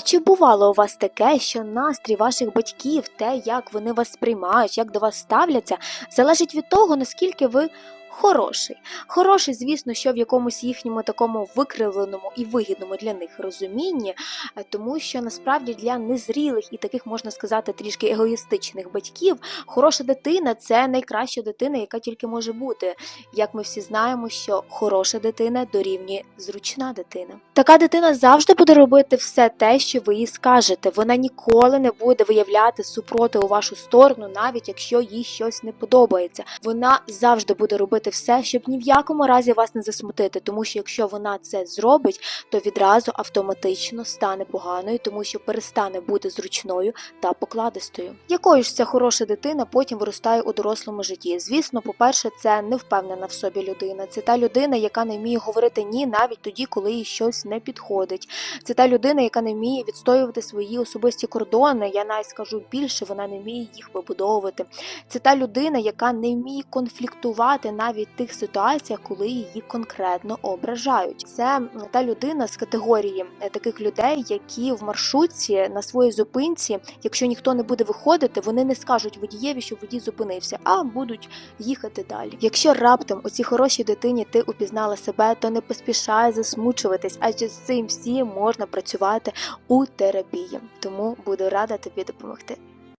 А чи бувало у вас таке, що настрій ваших батьків, те, як вони вас сприймають, як до вас ставляться, залежить від того, наскільки ви хороший? Хороший, звісно, що в якомусь їхньому такому викривленому і вигідному для них розумінні, е, тому що насправді для незрілих і таких можна сказати трішки егоїстичних батьків хороша дитина це найкраща дитина, яка тільки може бути. Як ми всі знаємо, що хороша дитина дорівнює зручна дитина. Така дитина завжди буде робити все те, що ви їй скажете. Вона ніколи не буде виявляти супротив у вашу сторону, навіть якщо їй щось не подобається. Вона завжди буде робити все, щоб ні в якому разі вас не засмутити, тому що якщо вона це зробить, то відразу автоматично стане поганою, тому що перестане бути зручною та покладистою. Якою ж ця хороша дитина потім виростає у дорослому житті? Звісно, по-перше, це не впевнена в собі людина. Це та людина, яка не вміє говорити ні навіть тоді, коли їй щось не підходить. Це та людина, яка не вміє відстоювати свої особисті кордони. Я навіть скажу більше, вона не вміє їх вибудовувати. Це та людина, яка не вміє конфліктувати навіть в тих ситуаціях, коли її конкретно ображають. Це та людина з категорії е, таких людей, які в маршрутці на своїй зупинці, якщо ніхто не буде виходити, вони не скажуть водієві, що водій зупинився, а будуть їхати далі. Якщо раптом у цій хорошій дитині ти упізнала себе, то не поспішай засмучуватись, адже з цим всім можна працювати у терапії. Тому буду рада тобі допомогти.